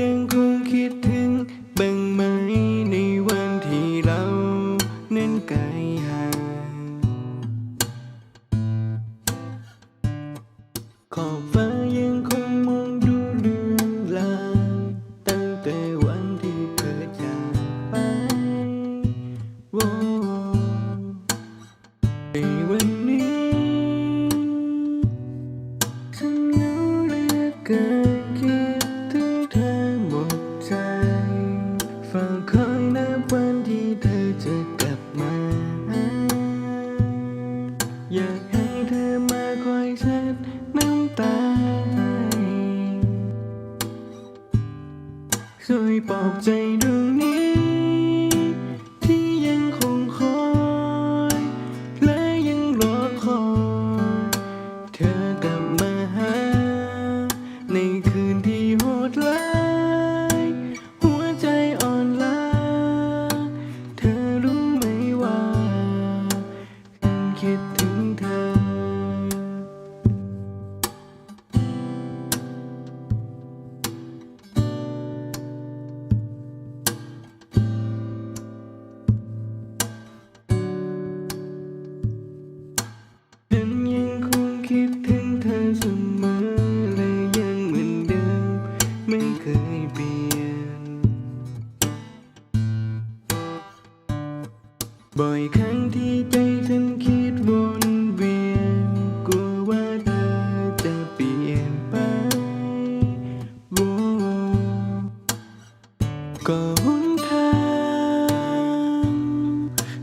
ยังคงคิดถึงบ้างไหมในวันที่เรานั้นไกลห่างขอบฟ้ายังคงมองดูเลือนลาตั้งแต่วันที่เธอจากไปโว้ในวันนี้ฉันเหงาเหลือเกิน ปลอบใจดวงนี้ บ่อยครั้งที่ใจฉันคิดวนเวียนกลัวว่าเธอจะเปลี่ยนไปโว้ก็หนทาง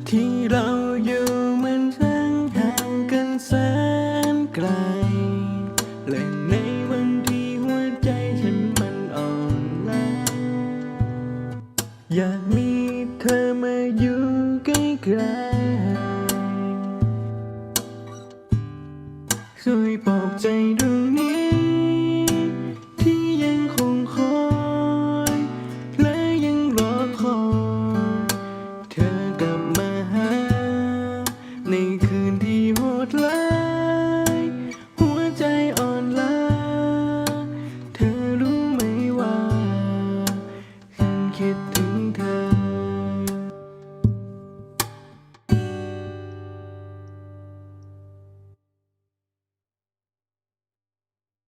ที่เราอยู่มันช่างห่างกันแสนไกล และในวันที่หัวใจฉันมันอ่อนล้าอยากมีเธอมาอยู่ ใกล้ช่วยปลอบใจดวงนี้ ที่ยังคงคอยและยังรอคอยเธอกลับมาหา ในคืนที่โหดร้าย หัวใจอ่อนล้า เธอรู้ไหมว่า ฉันคิด